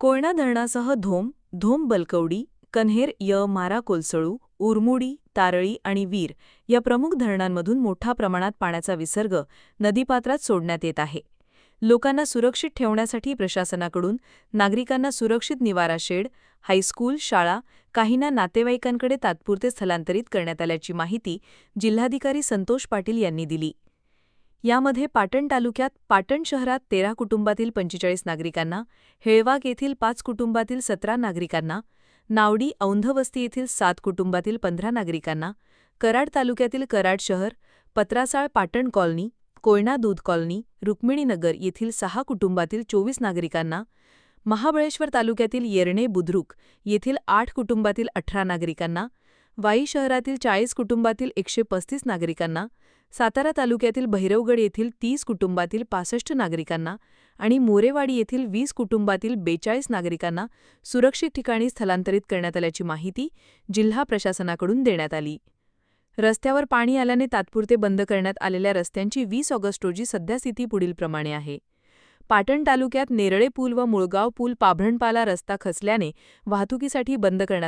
कोयना धरणासह धोम धोम बलकवडी कन्हेर य मारा कोलसळू उरमुडी तारळी आणि वीर या प्रमुख धरणांमधून मोठ्या प्रमाणात पाण्याचा विसर्ग नदीपात्रात सोडण्यात येत आहे. लोकांना सुरक्षित ठेवण्यासाठी प्रशासनाकडून नागरिकांना सुरक्षित निवारा शेड हायस्कूल शाळा काहींना नातेवाईकांकडे तात्पुरते स्थलांतरित करण्यात आल्याची माहिती जिल्हाधिकारी संतोष पाटील यांनी दिली. यामध्ये पाटण तालुक्यात पाटण शहरात तेरा कुटुंबातील पंचेचाळीस नागरिकांना हेळवाग येथील पाच कुटुंबातील सतरा नागरिकांना नावडी औंधवस्ती येथील सात कुटुंबातील पंधरा नागरिकांना कराड तालुक्यातील कराड शहर पत्रासाळ पाटण कॉलनी कोयना दूध कॉलनी रुक्मिणीनगर येथील सहा कुटुंबातील चोवीस नागरिकांना महाबळेश्वर तालुक्यातील येरणे बुद्रुक येथील आठ कुटुंबातील अठरा नागरिकांना वाई शहरातील चाळीस कुटुंबातील एकशे पस्तीस नागरिकांना सातारा तालुक्यातील भैरवगड येथील तीस कुटुंबातील पासष्ट नागरिकांना आणि मोरेवाडी येथील वीस कुटुंबातील बेचाळीस नागरिकांना सुरक्षित ठिकाणी स्थलांतरित करण्यात आल्याची माहिती जिल्हा प्रशासनाकडून देण्यात आली. रस्त्यावर पाणी आल्याने तात्पुरते बंद करण्यात आलेल्या रस्त्यांची वीस ऑगस्ट रोजी सध्यास्थिती पुढीलप्रमाणे आहे. पाटण तालुक्यात नेरळे पूल व मुळगाव पूल पाभरणपाला रस्ता खचल्याने वाहतुकीसाठी बंद करण्यात